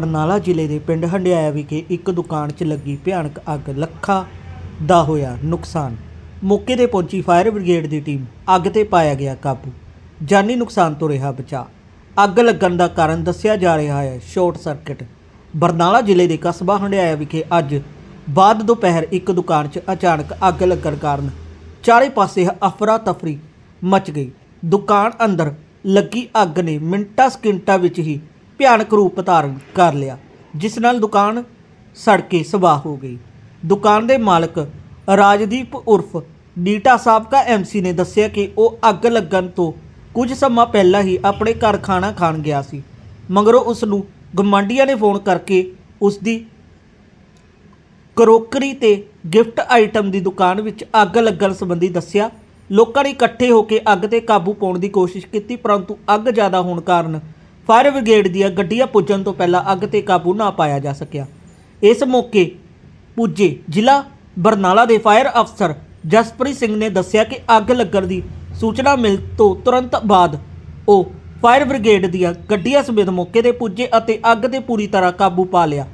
ਬਰਨਾਲਾ ਜ਼ਿਲ੍ਹੇ ਦੇ ਪਿੰਡ ਹੰਡਿਆਇਆ ਵਿਖੇ ਇੱਕ ਦੁਕਾਨ 'ਚ ਲੱਗੀ ਭਿਆਨਕ ਅੱਗ। ਲੱਖਾਂ ਦਾ ਹੋਇਆ ਨੁਕਸਾਨ। ਮੌਕੇ ਤੇ ਪਹੁੰਚੀ ਫਾਇਰ ਬ੍ਰਿਗੇਡ ਦੀ ਟੀਮ ਅੱਗ ਤੇ ਪਾਇਆ ਗਿਆ ਕਾਬੂ। ਜਾਨੀ ਨੁਕਸਾਨ ਤੋਂ ਰਿਹਾ ਬਚਾ ਅੱਗ ਲੱਗਣ ਦਾ ਕਾਰਨ ਦੱਸਿਆ ਜਾ ਰਿਹਾ ਹੈ ਸ਼ਾਰਟ ਸਰਕਟ। ਬਰਨਾਲਾ ਜ਼ਿਲ੍ਹੇ ਦੇ ਕਸਬਾ ਹੰਡਿਆਇਆ ਵਿਖੇ ਅੱਜ ਬਾਅਦ ਦੁਪਹਿਰ ਇੱਕ ਦੁਕਾਨ 'ਚ ਅਚਾਨਕ ਅੱਗ ਲੱਗਣ ਕਾਰਨ ਚਾਰੇ ਪਾਸੇ ਅਫਰਾ ਤਫਰੀ ਮਚ ਗਈ। ਦੁਕਾਨ ਅੰਦਰ ਲੱਗੀ ਅੱਗ ਨੇ ਮਿੰਟਾਂ ਸਕਿੰਟਾਂ ਵਿੱਚ ਹੀ ਭਿਆਨਕ ਰੂਪ ਧਾਰਨ ਕਰ ਲਿਆ, ਜਿਸ ਨਾਲ ਦੁਕਾਨ ਸੜ ਕੇ ਸਵਾਹ ਹੋ ਗਈ। ਦੁਕਾਨ ਦੇ ਮਾਲਕ ਰਾਜਦੀਪ ਉਰਫ ਡੀਟਾ ਸਾਬਕਾ ਐਮਸੀ ਨੇ ਦੱਸਿਆ ਕਿ ਉਹ ਅੱਗ ਲੱਗਣ ਤੋਂ ਕੁਝ ਸਮਾਂ ਪਹਿਲਾਂ ਹੀ ਆਪਣੇ ਘਰ ਖਾਣਾ ਖਾਣ ਗਿਆ ਸੀ, ਮਗਰੋਂ ਉਸ ਨੂੰ ਗਵਾਂਢੀਆਂ ਨੇ ਫੋਨ ਕਰਕੇ ਉਸ ਦੀ ਕਰੋਕਰੀ ਤੇ ਗਿਫਟ ਆਈਟਮ ਦੀ ਦੁਕਾਨ ਵਿੱਚ ਅੱਗ ਲੱਗਣ ਸੰਬੰਧੀ ਦੱਸਿਆ। ਲੋਕਾਂ ਨੇ ਇਕੱਠੇ ਹੋ ਕੇ ਅੱਗ ਤੇ ਕਾਬੂ ਪਾਉਣ ਦੀ ਕੋਸ਼ਿਸ਼ ਕੀਤੀ, ਪਰੰਤੂ ਅੱਗ ਜ਼ਿਆਦਾ ਹੋਣ ਕਾਰਨ ਫਾਇਰ ਬ੍ਰਿਗੇਡ ਦੀਆਂ ਗੱਡੀਆਂ ਪੁੱਜਣ ਤੋਂ ਪਹਿਲਾਂ ਅੱਗ ਤੇ ਕਾਬੂ ਨਾ ਪਾਇਆ ਜਾ ਸਕਿਆ। ਇਸ ਮੌਕੇ ਪੁੱਜੇ ਜ਼ਿਲ੍ਹਾ ਬਰਨਾਲਾ ਦੇ ਫਾਇਰ ਅਫਸਰ ਜਸਪ੍ਰੀਤ ਸਿੰਘ ਨੇ ਦੱਸਿਆ ਕਿ ਅੱਗ ਲੱਗਣ ਦੀ ਸੂਚਨਾ ਮਿਲ ਤੋਂ ਤੁਰੰਤ ਬਾਅਦ ਉਹ ਫਾਇਰ ਬ੍ਰਿਗੇਡ ਦੀਆਂ ਗੱਡੀਆਂ ਸਮੇਤ ਮੌਕੇ ਤੇ ਪੁੱਜੇ ਅਤੇ ਅੱਗ ਤੇ ਪੂਰੀ ਤਰ੍ਹਾਂ ਕਾਬੂ ਪਾ ਲਿਆ।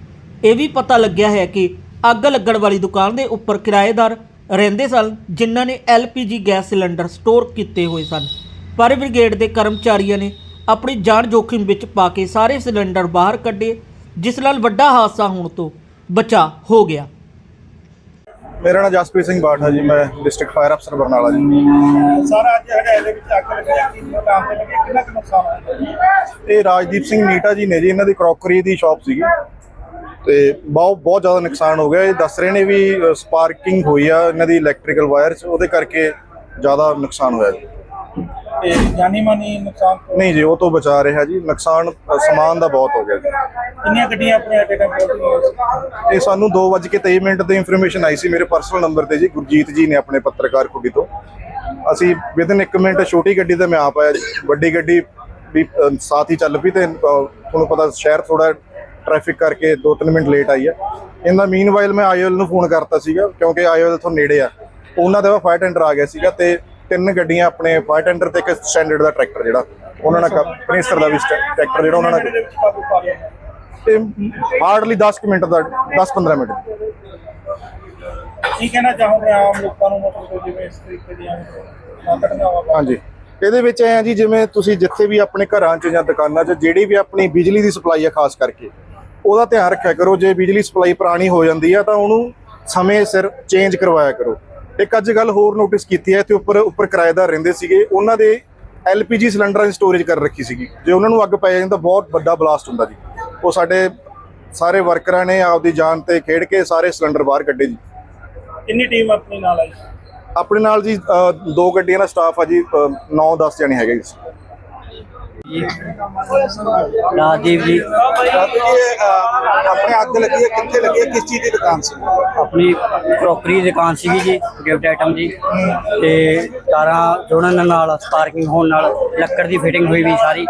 ਇਹ ਵੀ ਪਤਾ ਲੱਗਿਆ ਹੈ ਕਿ ਅੱਗ ਲੱਗਣ ਵਾਲੀ ਦੁਕਾਨ ਦੇ ਉੱਪਰ ਕਿਰਾਏਦਾਰ ਰਹਿੰਦੇ ਸਨ, ਜਿਨ੍ਹਾਂ ਨੇ LPG ਗੈਸ ਸਿਲੰਡਰ ਸਟੋਰ ਕੀਤੇ ਹੋਏ ਸਨ। ਫਾਇਰ ਬ੍ਰਿਗੇਡ ਦੇ ਕਰਮਚਾਰੀਆਂ ਨੇ ਆਪਣੀ ਜਾਨ ਜੋਖਿਮ ਵਿੱਚ ਪਾ ਕੇ ਸਾਰੇ ਸਿਲੰਡਰ ਬਾਹਰ ਕੱਢੇ ਜਿਸ ਨਾਲ ਵੱਡਾ ਹਾਦਸਾ ਹੋਣ ਤੋਂ ਬਚਾ ਹੋ ਗਿਆ। ਮੇਰਾ ਨਾਮ ਜਸਪ੍ਰੀਤ ਸਿੰਘ ਬਾਠਾ ਜੀ ਮੈਂ ਡਿਸਟ੍ਰਿਕਟ ਫਾਇਰ ਅਫਸਰ ਬਰਨਾਲਾ ਜੀ। ਸਾਰਾ ਅੱਜ ਹੜਿਆਲੇ ਦੇ ਵਿੱਚ ਅੱਗ ਲੱਗੀ ਆ ਕੀ ਦੁਕਾਨ ਤੇ ਲੱਗੀ? ਕਿੰਨਾ ਕੁ ਨੁਕਸਾਨ ਹੋਇਆ? ਇਹ ਰਾਜਦੀਪ ਸਿੰਘ ਨੀਟਾ ਜੀ ਨੇ ਜੀ ਇਹਨਾਂ ਦੀ ਕਰੋਕਰੀ ਦੀ ਸ਼ਾਪ ਸੀਗੀ। ਤੇ ਬਹੁਤ ਬਹੁਤ ਜ਼ਿਆਦਾ ਨੁਕਸਾਨ ਹੋ ਗਿਆ। ਇਹ ਦੱਸ ਰਹੇ ਨੇ ਵੀ ਸਪਾਰਕਿੰਗ ਹੋਈ ਆ ਇਹਨਾਂ ਦੀ ਇਲੈਕਟ੍ਰੀਕਲ ਵਾਇਰਸ ਉਹਦੇ ਕਰਕੇ ਜ਼ਿਆਦਾ ਨੁਕਸਾਨ ਹੋਇਆ ਜੀ। ਤੇ ਜਾਨੀ ਮਾਨੀ ਨੁਕਸਾਨ ਤੋਂ ਨਹੀਂ ਜੀ ਉਹ ਤੋਂ ਬਚਾ ਰਿਹਾ ਜੀ। ਨੁਕਸਾਨ ਅ, ਸਮਾਨ ਦਾ ਬਹੁਤ ਹੋ ਗਿਆ ਜੀ। ਕਿੰਨੀਆਂ ਗੱਡੀਆਂ ਆਪਣੇ ਅੱਡੇ ਤੇ ਪਹੁੰਚੀਆਂ ਇਹ ਸਾਨੂੰ 2:23 ਮਿੰਟ ਤੇ ਇਨਫੋਰਮੇਸ਼ਨ ਆਈ ਸੀ ਮੇਰੇ ਪਰਸਨਲ ਨੰਬਰ ਤੇ ਜੀ ਗੁਰਜੀਤ ਜੀ ਨੇ ਆਪਣੇ ਪੱਤਰਕਾਰ ਖੁੱਡੀ ਤੋਂ। ਅਸੀਂ ਵਿਦਨ 1 ਮਿੰਟ ਛੋਟੀ ਗੱਡੀ ਤੇ ਮੈਂ ਆਪ ਆਇਆ ਜੀ। ਵੱਡੀ ਗੱਡੀ ਵੀ ਅ, ਸਾਥ ਹੀ ਚੱਲ ਪਈ ਤੇ ਅ, ਤੁਹਾਨੂੰ ਪਤਾ ਸ਼ਹਿਰ ਥੋੜਾ ਟ੍ਰੈਫਿਕ ਕਰਕੇ 2-3 ਮਿੰਟ ਲੇਟ ਆਈ ਹੈ ਇਹਦਾ ਮੀਨਵਾਈਲ ਮੈਂ ਆਈਓਐਲ ਨੂੰ ਫੋਨ ਕਰਤਾ ਸੀਗਾ ਕਿਉਂਕਿ ਆਈਓਐਲ ਤੋਂ ਨੇੜੇ ਆ। ਉਹਨਾਂ ਦਾ ਫਾਇਰ ਟੈਂਡਰ ਆ ਗਿਆ ਸੀਗਾ ਤੇ ਤਿੰਨ ਗੱਡੀਆਂ ਆਪਣੇ ਫਾਇਰ ਟੈਂਡਰ ਤੇ ਇੱਕ ਸਟੈਂਡਰਡ ਦਾ ਟਰੈਕਟਰ ਜਿਹੜਾ ਉਹਨਾਂ ਨਾਲ ਪ੍ਰਿੰਸਟਰ ਦਾ ਵੀ ਟਰੈਕਟਰ ਜਿਹੜਾ ਉਹਨਾਂ ਨਾਲ ਤੇ ਹਾਰਡਲੀ 10 ਕੁ ਮਿੰਟ ਦਾ 10-15 ਮਿੰਟ। ਕੀ ਕਹਿਣਾ ਚਾਹੋਗੇ ਆਮ ਲੋਕਾਂ ਨੂੰ ਮਤਲਬ ਕਿ ਜਿਵੇਂ ਇਸ ਤਰੀਕੇ ਦੀਆਂ ਘਟਨਾਵਾਂ ਵਾਪਰ ਹਾਂਜੀ। ਇਹਦੇ ਵਿੱਚ ਐ ਜੀ ਜਿਵੇਂ ਤੁਸੀਂ ਜਿੱਥੇ ਵੀ ਆਪਣੇ ਘਰਾਂ 'ਚ ਜਾਂ ਦੁਕਾਨਾਂ 'ਚ ਜਿਹੜੀ ਵੀ ਆਪਣੀ ਬਿਜਲੀ ਦੀ ਸਪਲਾਈ ਆ ਖਾਸ ਕਰਕੇ ਉਹਦਾ ਧਿਆਨ ਰੱਖਿਆ ਕਰੋ ਜੇ ਬਿਜਲੀ ਸਪਲਾਈ ਪੁਰਾਣੀ ਹੋ ਜਾਂਦੀ ਆ ਤਾਂ ਉਹਨੂੰ ਸਮੇਂ ਸਿਰ ਚੇਂਜ ਕਰਵਾਇਆ ਕਰੋ। ਇੱਕ ਅੱਜ ਗੱਲ ਹੋਰ ਨੋਟਿਸ ਕੀਤੀ ਹੈ ਤੇ ਉੱਪਰ ਉੱਪਰ ਕਿਰਾਏਦਾਰ ਰਹਿੰਦੇ ਸੀਗੇ ਉਹਨਾਂ ਦੇ LPG ਸਿਲੰਡਰਾਂ ਦੀ ਸਟੋਰੇਜ ਕਰ ਰੱਖੀ ਸੀਗੀ। ਜੇ ਉਹਨਾਂ ਨੂੰ ਅੱਗ ਪੈ ਜਾਂਦੀ ਤਾਂ ਬਹੁਤ ਵੱਡਾ ਬਲਾਸਟ ਹੁੰਦਾ ਜੀ। ਉਹ ਸਾਡੇ ਸਾਰੇ ਵਰਕਰਾਂ ਨੇ ਆਪਦੀ ਜਾਨ ਤੇ ਖੇਡ ਕੇ ਸਾਰੇ ਸਿਲੰਡਰ ਬਾਹਰ ਕੱਢੇ ਜੀ। ਕਿੰਨੀ ਟੀਮ ਆਪਣੀ ਨਾਲ ਆਈ? ਆਪਣੇ ਨਾਲ ਜੀ ਦੋ ਗੱਡੀਆਂ ਦਾ ਸਟਾਫ ਆ ਜੀ 9-10 ਜਣੇ ਹੈਗੇ ਜੀ। ਰਾਜਦੀਪ ਜੀ। ਆਪਣੇ ਅੱਗ ਲੱਗੀ ਹੈ ਕਿੱਥੇ ਲੱਗੀ ਹੈ ਕਿਸ ਚੀਜ਼ ਦੀ ਦੁਕਾਨ ਸੀ? ਆਪਣੀ ਕਰੋਕਰੀ ਦੀ ਦੁਕਾਨ ਸੀਗੀ ਜੀ ਗਿਫਟ ਆਈਟਮ ਦੀ ਤੇ ਤਾਰਾਂ ਜੋੜਨ ਨਾਲ ਸਪਾਰਕਿੰਗ ਹੋਣ ਨਾਲ ਲੱਕੜ ਦੀ ਫਿਟਿੰਗ ਹੋਈ ਵੀ ਸਾਰੀ।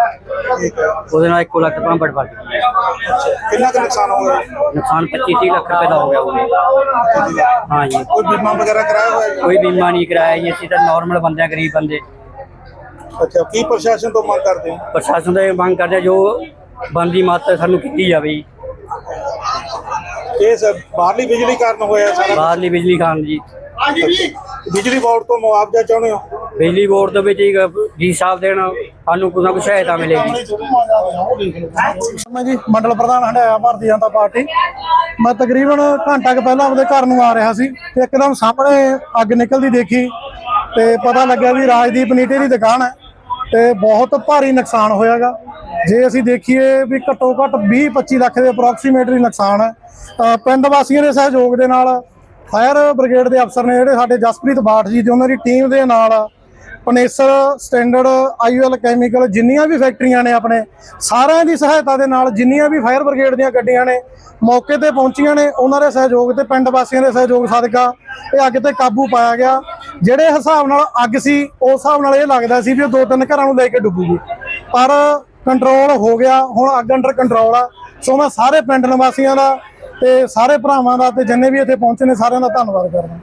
ਉਹਦੇ ਨਾਲ ਇੱਕੋ ਲੱਖ ਰੁਪਏ ਬੜ ਪੜ ਕਿੰਨਾ ਕੁ ਨੁਕਸਾਨ ਹੋ ਗਿਆ? ਨੁਕਸਾਨ 25 30 ਲੱਖ ਰੁਪਏ ਦਾ ਹੋ ਗਿਆ ਉਹ ਹਾਂ ਜੀ। ਕੋਈ ਬੀਮਾ ਵਗੈਰਾ ਕਰਾਇਆ ਹੋਇਆ? ਕੋਈ ਬੀਮਾ ਨਹੀਂ ਕਰਾਇਆ ਜੀ ਅਸੀਂ ਤਾਂ ਨਾਰਮਲ ਬੰਦੇ ਗਰੀਬ ਬੰਦੇ। ਅੱਛਾ ਕੀ ਪ੍ਰਸ਼ਾਸਨ ਤੋਂ ਮੰਗ ਕਰਦੇ ਹੋ? ਪ੍ਰਸ਼ਾਸਨ ਤੋਂ ਇਹ ਮੰਗ ਕਰਦੇ ਹਾਂ ਜੋ ਬੰਦੀ ਮਾਤ ਸਾਨੂੰ ਕੀਤੀ ਜਾਵੇ। ਜੀ ਇਹ ਸਭ ਬਾਹਰਲੀ ਬਿਜਲੀ ਕਾਰਨ ਹੋਇਆ ਸਾਰਾ? ਬਾਹਰਲੀ ਬਿਜਲੀ ਖਾਨ ਜੀ। ਬਿਜਲੀ ਬੋਰਡ ਤੋਂ ਮੁਆਵਜ਼ਾ ਚਾਹੁੰਦੇ ਹੋ? ਬਿਜਲੀ ਬੋਰਡ ਦੇ ਵਿੱਚ ਇੱਕ ਜੀ ਸਾਹਿਬ ਦੇਣ ਸਾਨੂੰ ਕੁਝ ਨਾ ਕੁਛ ਸਹਾਇਤਾ ਮਿਲੇਗੀ। ਮੈਂ ਜੀ ਮੰਡਲ ਪ੍ਰਧਾਨ ਹੰਡਾਇਆ ਭਾਰਤੀ ਜਨਤਾ ਪਾਰਟੀ। ਮੈਂ ਤਕਰੀਬਨ ਘੰਟਾ ਕੁ ਪਹਿਲਾਂ ਆਪਣੇ ਘਰ ਨੂੰ ਆ ਰਿਹਾ ਸੀ ਤੇ ਇੱਕਦਮ ਸਾਹਮਣੇ ਅੱਗ ਨਿਕਲਦੀ ਦੇਖੀ ਤੇ ਪਤਾ ਲੱਗਿਆ ਵੀ ਰਾਜਦੀਪ ਨੀਟੇ ਦੀ ਦੁਕਾਨ ਹੈ। ਤੇ ਬਹੁਤ ਭਾਰੀ ਨੁਕਸਾਨ ਹੋਇਆਗਾ। ਜੇ ਅਸੀਂ ਦੇਖੀਏ ਵੀ ਘੱਟੋ ਘੱਟ 20 25 ਲੱਖ ਦੇ ਅਪਰੋਕਸੀਮੇਟਲੀ ਨੁਕਸਾਨ ਹੈ ਪਿੰਡ ਵਾਸੀਆਂ ਦੇ ਸਹਿਯੋਗ ਦੇ ਨਾਲ ਫਾਇਰ ਬ੍ਰਿਗੇਡ ਦੇ ਅਫਸਰ ਨੇ ਜਿਹੜੇ ਸਾਡੇ ਜਸਪ੍ਰੀਤ ਬਾਠ ਜੀ ਤੇ ਉਹਨਾਂ ਦੀ ਟੀਮ ਦੇ ਨਾਲ ਪਨੇਸਰ, ਸਟੈਂਡਰਡ, ਆਈਓਐਲ ਕੈਮੀਕਲ ਜਿੰਨੀਆਂ ਵੀ ਫੈਕਟਰੀਆਂ ਨੇ ਆਪਣੇ, ਸਾਰਿਆਂ ਦੀ ਸਹਾਇਤਾ ਦੇ ਨਾਲ ਜਿੰਨੀਆਂ ਵੀ ਫਾਇਰ ਬ੍ਰਿਗੇਡ ਦੀਆਂ ਗੱਡੀਆਂ ਨੇ ਮੌਕੇ ਤੇ ਪਹੁੰਚੀਆਂ ਨੇ, ਉਹਨਾਂ ਦੇ ਸਹਿਯੋਗ ਤੇ ਪਿੰਡ ਵਾਸੀਆਂ ਦੇ ਸਹਿਯੋਗ ਸਦਕਾ ਇਹ ਅੱਗ ਤੇ ਕਾਬੂ ਪਾਇਆ ਗਿਆ। ਜਿਹੜੇ ਹਿਸਾਬ ਨਾਲ ਅੱਗ ਸੀ, ਉਸ ਹਿਸਾਬ ਨਾਲ ਇਹ ਲੱਗਦਾ ਸੀ ਵੀ ਉਹ ਦੋ ਤਿੰਨ ਘਰਾਂ ਨੂੰ ਲੈ ਕੇ ਡੁੱਬੂਗੀ। ਪਰ ਕੰਟਰੋਲ ਹੋ ਗਿਆ, ਹੁਣ ਅੱਗ ਅੰਡਰ ਕੰਟਰੋਲ ਆ। ਸੋ ਮੈਂ ਸਾਰੇ ਪਿੰਡ ਨਿਵਾਸੀਆਂ ਦਾ ਤੇ ਸਾਰੇ ਭਰਾਵਾਂ ਦਾ ਤੇ ਜਿੰਨੇ ਵੀ ਇੱਥੇ ਪਹੁੰਚੇ ਨੇ ਸਾਰਿਆਂ ਦਾ ਧੰਨਵਾਦ ਕਰਦਾ।